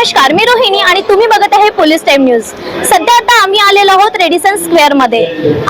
नमस्कार मी रोहिणी आणि तुम्ही बघत आहे पोलीस टाइम न्यूज. सध्या आम्ही आलेलो आहोत रेडिसन स्क्वेअरमध्ये.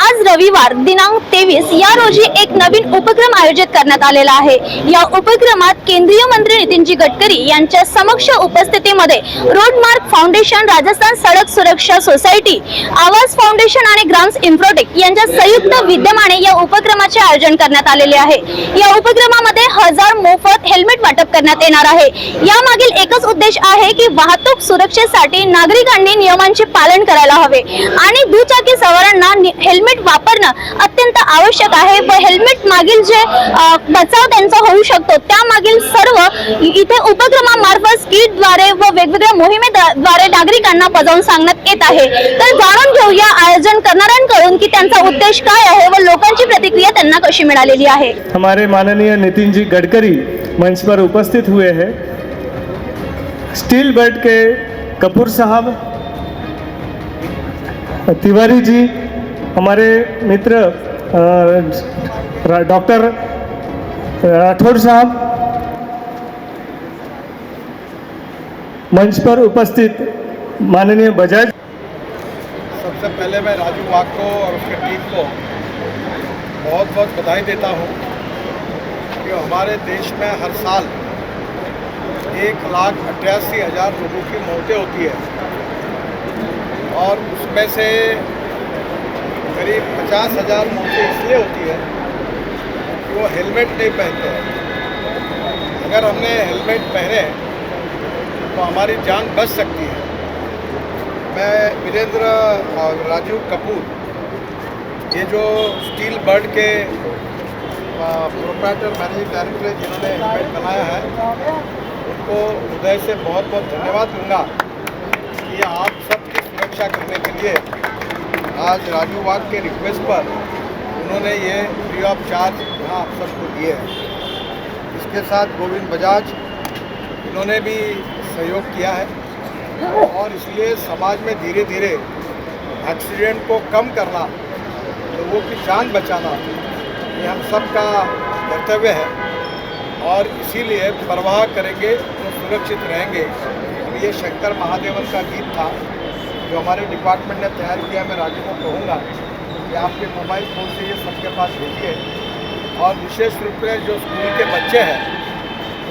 आज रविवार दिनांक तेवीस या रोजी एक नवीन उपक्रम आयोजित करण्यात आलेला आहे. या उपक्रमात केंद्रीय मंत्री नितीनजी गडकरी यांच्या समक्ष उपस्थितीमध्ये रोडमार्क फाउंडेशन राजस्थान सडक सुरक्षा सोसायटी आवाज फाउंडेशन आणि ग्राम्स इन्फ्रोटेक यांच्या संयुक्त विद्यमाने या उपक्रमाचे आयोजन करण्यात आलेले आहे. या उपक्रमामध्ये हजार मोफत हेल्मेट वाटप करण्यात येणार आहे. यामागील एकच उद्देश आहे की वाहतूक सुरक्षेसाठी नागरिकांनी नियमांचे पालन करायला हवे. आणि दुचाकी सवारांना हेल्मेट वापरणं अत्यंत आवश्यक आहे. व हेल्मेट मागील जे बचाव त्यांचा होऊ शकतो त्यामागील सर्व इथे उपक्रमामार्फत स्किटद्वारे व वेगवेगळ्या मोहिमेद्वारे नागरिकांना बजावून सांगण्यात येत आहे. तर जाणून घेऊया आयोजन करणाऱ्यांकडून की त्यांचा उद्देश काय आहे व लोकांची प्रतिक्रिया त्यांना कशी मिळालेली आहे. हमारे माननीय नितिन जी गडकरी मंच पर उपस्थित हुए हैं। स्टील बेल्ट के कपूर साहब तिवारी जी, हमारे मित्र डॉक्टर राठौर साहब मंच पर उपस्थित माननीय बजाज सबसे पहले मैं राजू वाघ को और उसके टीम को बहुत बहुत बधाई देता हूँ कि हमारे देश में हर साल एक लाख अट्ठासी हज़ार लोगों की मौतें होती है। और उसमें से करीब पचास हज़ार मौतें इसलिए होती है कि वो हेलमेट नहीं पहनते हैं। अगर हमने हेलमेट पहने तो हमारी जान बच सकती है। मैं वीरेंद्र और राजू कपूर ये जो स्टील बर्ड के प्रोपराइटर मैनेजिंग डायरेक्टर हैं, जिन्होंने हेलमेट बनाया है उनको हृदय से बहुत बहुत धन्यवाद दूँगा कि आप सबकी सुरक्षा करने के लिए आज राजू वाघ के रिक्वेस्ट पर उन्होंने ये फ्री ऑफ़ चार्ज यहाँ आप सबको दिए हैं। इसके साथ गोविंद बजाज, इन्होंने भी सहयोग किया है। और इसलिए समाज में धीरे धीरे एक्सीडेंट को कम करना, लोगों की जान बचाना, ये हम सबका कर्तव्य है। और इसीलिए परवाह करेंगे तो सुरक्षित रहेंगे। ये शंकर महादेवन का गीत था। जो हमारे डिपार्टमेंट ने तैयार किया मैं राजू को कहूँगा कि आपके मोबाइल फ़ोन से ये सबके पास भेजिए और विशेष रूप से जो स्कूल के बच्चे हैं,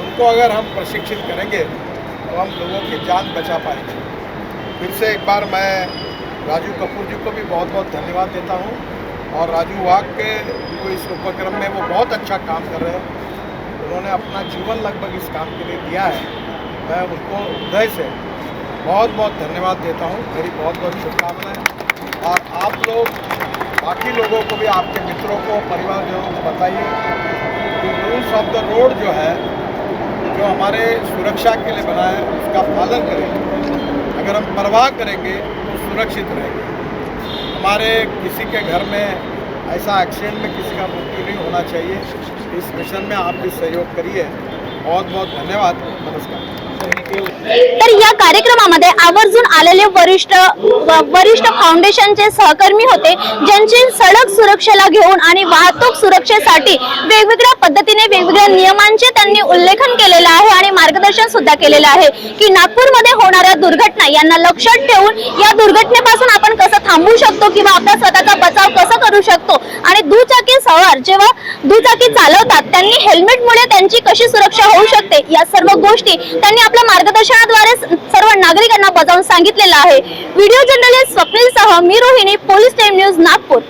उनको अगर हम प्रशिक्षित करेंगे तो हम लोगों की जान बचा पाएँगे। फिर से एक बार मैं राजू कपूर जी को भी बहुत बहुत धन्यवाद देता हूँ। और राजू वाघ के जो इस उपक्रम में वो बहुत अच्छा काम कर रहे हैं। उन्होंने अपना जीवन लगभग इस काम के लिए दिया है। मैं उनको हृदय से बहुत बहुत धन्यवाद देता हूँ। मेरी बहुत बहुत शुभकामनाएँ। और आप लोग, बाकी लोगों को भी, आपके मित्रों को, परिवारजनों को बताइए कि रूल्स ऑफ़ द रोड जो है, जो हमारे सुरक्षा के लिए बना है, उसका पालन करें। अगर हम परवाह करेंगे तो सुरक्षित रहेंगे। हमारे किसी के घर में ऐसा एक्सीडेंट में किसी का मृत्यु नहीं होना चाहिए। इस मिशन में आप भी सहयोग करिए। बहुत बहुत धन्यवाद नमस्कार. तर या कार्यक्रमामध्ये आवर्जून आलेले वरिष्ठ वरिष्ठ फाउंडेशनचे सहकर्मी होते ज्यांची सडक सुरक्षेला घेऊन आणि वाहतूक सुरक्षेसाठी वेगवेगळ्या पद्धतीने वेगवेगळ्या नियमांचे त्यांनी उल्लेखन केलेलं आहे आणि मार्गदर्शन सुद्धा केलेलं आहे की नागपूरमध्ये होणाऱ्या दुर्घटना यांना लक्षात ठेवून या दुर्घटनेपासून आपण कसं थांबवू शकतो किंवा आपला स्वतःचा बचाव कसा करू शकतो आणि दुचाकी सवार जेव्हा दुचाकी चालवतात त्यांनी हेल्मेटमुळे त्यांची कशी सुरक्षा होऊ शकते? या सर्व गोष्टी त्यांनी आपल्या मार्गदर्शनाद्वारे सर्व नागरिकांना बजावून सांगितलेलं आहे. व्हिडिओ जर्नलिस्ट स्वप्नीलसह मी Rohini Police Time News Nagpur.